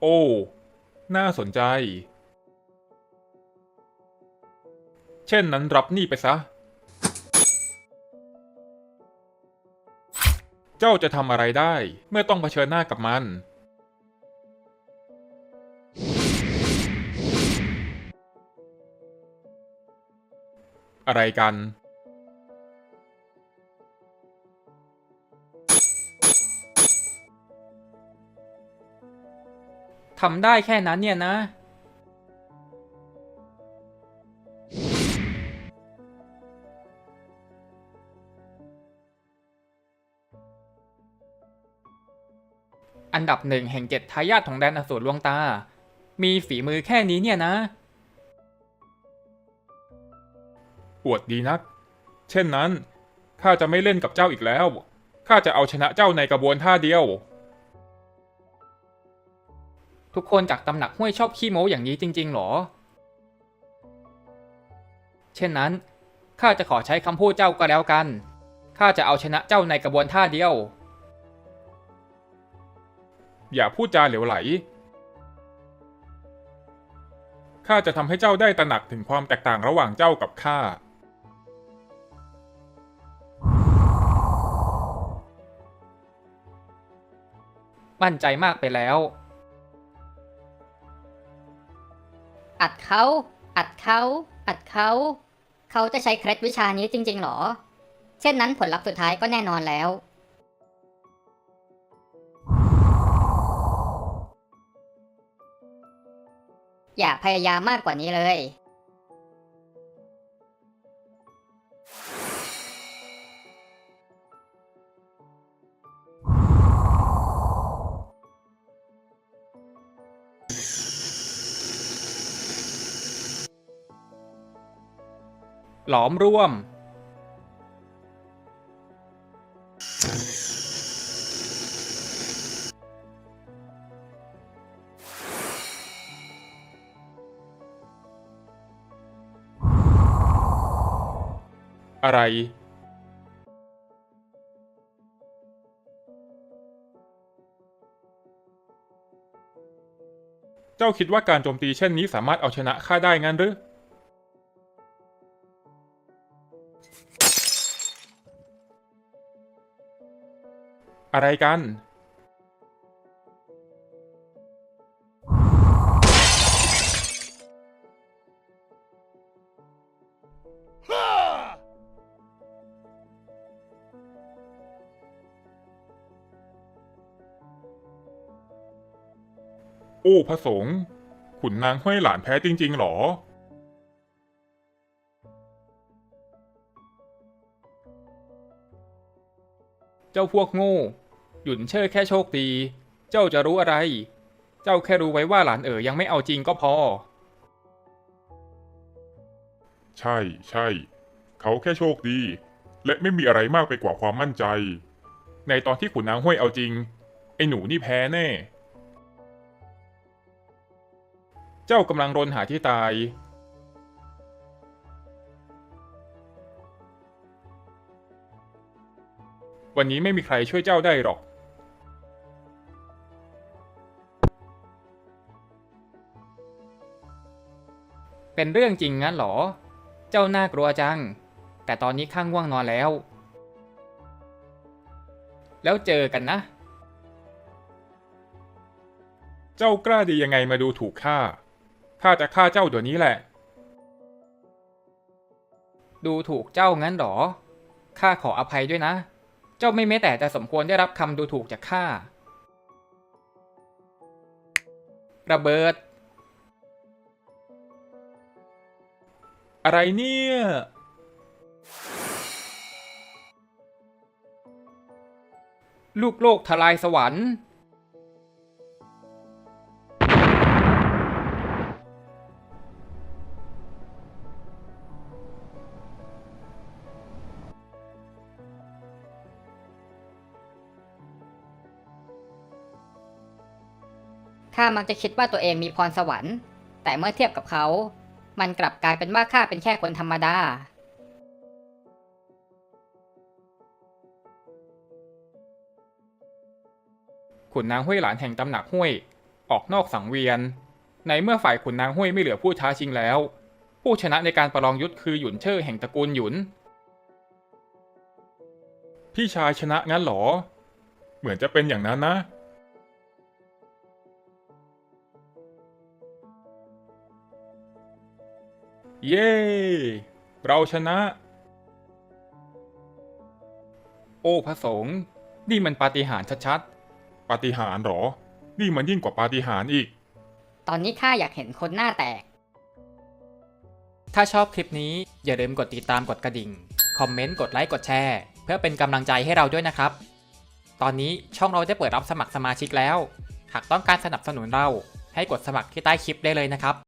โอ้ น่าสนใจ เช่นนั้นรับนี่ไปซะ เจ้าจะทำอะไรได้เมื่อต้องเผชิญหน้ากับมัน อะไรกัน ทำได้แค่นั้นเนี่ยนะ อันดับหนึ่งแห่งเจ็ดทายาทของแดนอสูรลวงตา มีฝีมือแค่นี้เนี่ยนะอวดดีนัก เช่นนั้นข้าจะไม่เล่นกับเจ้าอีกแล้ว ข้าจะเอาชนะเจ้าในกระบวนท่าเดียว ทุกคนจากตำหนักห้วยชอบขี้โม้อย่างนี้จริง ๆ หรอ เช่นนั้น ข้าจะขอใช้คำพูดเจ้าก็แล้วกัน ข้าจะเอาชนะเจ้าในกระบวนท่าเดียว อย่าพูดจาเหลวไหล ข้าจะทำให้เจ้าได้ตระหนักถึงความแตกต่างระหว่างเจ้ากับข้า มั่นใจมากไปแล้ว อัดเขา อัดเขา อัดเขา เขาจะใช้เคล็ดวิชานี้จริง ๆหรอ เช่นนั้นผลลัพธ์สุดท้ายก็แน่นอนแล้ว อย่าพยายามมากกว่านี้เลย หลอมร่วม อะไร เจ้าคิดว่าการโจมตีเช่นนี้สามารถเอาชนะข้าได้งั้นหรือ อะไรกัน โอ้พระสงฆ์ขุนนางห้วยหลานแพ้จริง ๆ หรอ เจ้าพวกโง่ หยุนเชิดแค่โชคดี เจ้าจะรู้อะไร เจ้าแค่รู้ไว้ว่าหลานเอ๋อยังไม่เอาจริงก็พอ ใช่ใช่ เขาแค่โชคดี และไม่มีอะไรมากไปกว่าความมั่นใจ ในตอนที่ขุนนางห้วยเอาจริง ไอ้หนูนี่แพ้แน่ เจ้ากำลังรนหาที่ตาย วันนี้ไม่มีใครช่วยเจ้าได้หรอก เป็นเรื่องจริงงั้นเหรอ เจ้าน่ากลัวจัง แต่ตอนนี้ข้างง่วงนอนแล้ว แล้วเจอกันนะ เจ้ากล้าดียังไงมาดูถูกข้า ข้าจะฆ่าเจ้าเดี๋ยวนี้แหละ ดูถูกเจ้างั้นเหรอ ข้าขออภัยด้วยนะ เจ้าไม่แม้แต่จะสมควรได้รับคำดูถูกจากข้าระเบิด อะไรเนี่ย ลูกโลกทลายสวรรค์ ข้ามักจะคิดว่าตัวเองมีพรสวรรค์ แต่เมื่อเทียบกับเขา มันกลับกลายเป็นว่าข้าเป็นแค่คนธรรมดา ขุนนางห้วยหลานแห่งตำหนักห้วย ออกนอกสังเวียน ในเมื่อฝ่ายขุนนางห้วยไม่เหลือผู้ท้าชิงแล้ว ผู้ชนะในการประลองยุทธคือหยุนเชิ่แห่งตระกูลหยุน พี่ชายชนะงั้นเหรอ เหมือนจะเป็นอย่างนั้นนะ เย้ เราชนะ โอ้พระสงฆ์นี่มันปาฏิหาริย์ชัดปาฏิหาริย์เหรอ นี่มันยิ่งกว่าปาฏิหาริย์อีก ตอนนี้ข้าอยากเห็นคนหน้าแตก ถ้าชอบคลิปนี้อย่าลืมกดติดตามกดกระดิ่ง คอมเมนต์ กดไลค์ กดแชร์ เพื่อเป็นกำลังใจให้เราด้วยนะครับ ตอนนี้ช่องเราได้เปิดรับสมัครสมาชิกแล้ว หากต้องการสนับสนุนเราให้กดสมัครที่ใต้คลิปได้เลยนะครับ